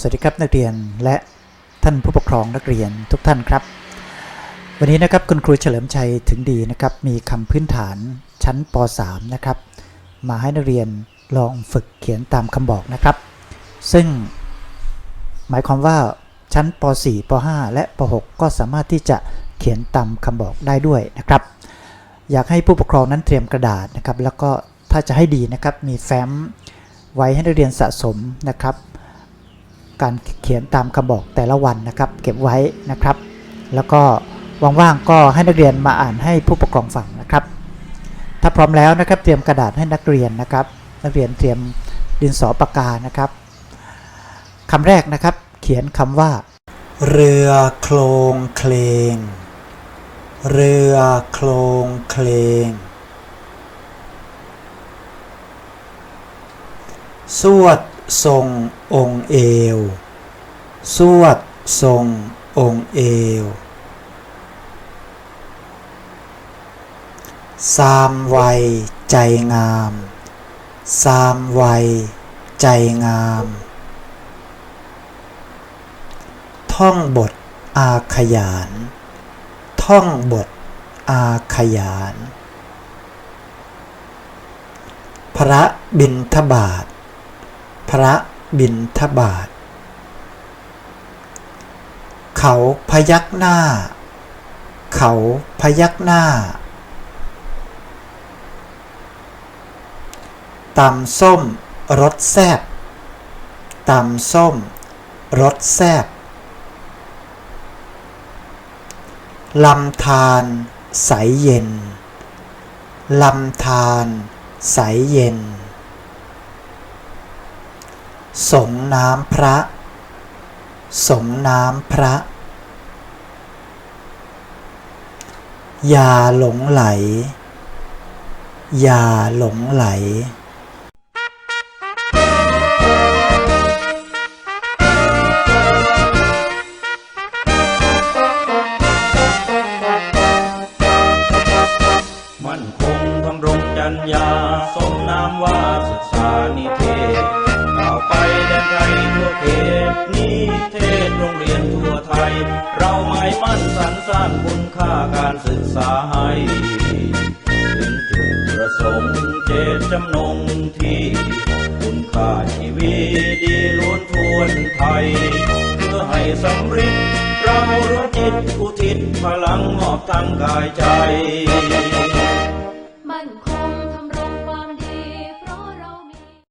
สวัสดีครับนักเรียนและท่านผู้ปกครองนักเรียนทุกท่านครับ วันนี้นะครับคุณครูเฉลิมชัยถึงดีนะครับ มีคำพื้นฐานชั้นป .3 นะครับ มาให้นักเรียนลองฝึกเขียนตามคำบอกนะครับ ซึ่ง หมายความว่าชั้นป .4 ป .5 และป .6 ก็สามารถที่จะเขียนตามคำบอกได้ด้วยนะครับ อยากให้ผู้ปกครองนั้นเตรียมกระดาษนะครับ แล้วก็ถ้าจะให้ดีนะครับมีแฟ้มไว้ให้นักเรียนสะสมนะครับ การเขียนตามคำบอกแต่ละวันนะครับ เก็บไว้นะครับ แล้วก็ว่างๆก็ให้นักเรียนมาอ่านให้ผู้ปกครองฟังนะครับ ถ้าพร้อมแล้วนะครับเตรียมกระดาษให้นักเรียนนะครับ นักเรียนเตรียมดินสอปากกานะครับคำแรกนะครับ เขียนคำว่า เรือโคลงเคลงเรือโคลงเคลงสวด ทรงองค์เอว สวดทรงองค์เอว สามวัยใจงาม สามวัยใจงาม ท่องบทอาขยาน ท่องบทอาขยาน พระบินทบาท พระบินทบาท เขาพยักหน้า เขาพยักหน้าตำส้มรสแซบตำส้มรสแซบลำธารใสเย็น ลำธารใสเย็น สงน้ำพระ สงน้ำพระ อย่าหลงไหล อย่าหลงไหลมั่นคงทำรงจัญญาสมนามว่าศึกษานิเทศาวไปแดนไกลทั่วเขตนิเทศโรงเรียนทั่วไทย เราหมายมั่นสรรสร้างคุณค่าการศึกษาให้ถึงจุดประสงค์เจตจำนงที่คุณค่าชีวิตดีล้วนทวนไทย เพื่อให้สำเร็จเรารู้จิตอุทิศพลังมอบทั้งกายใจ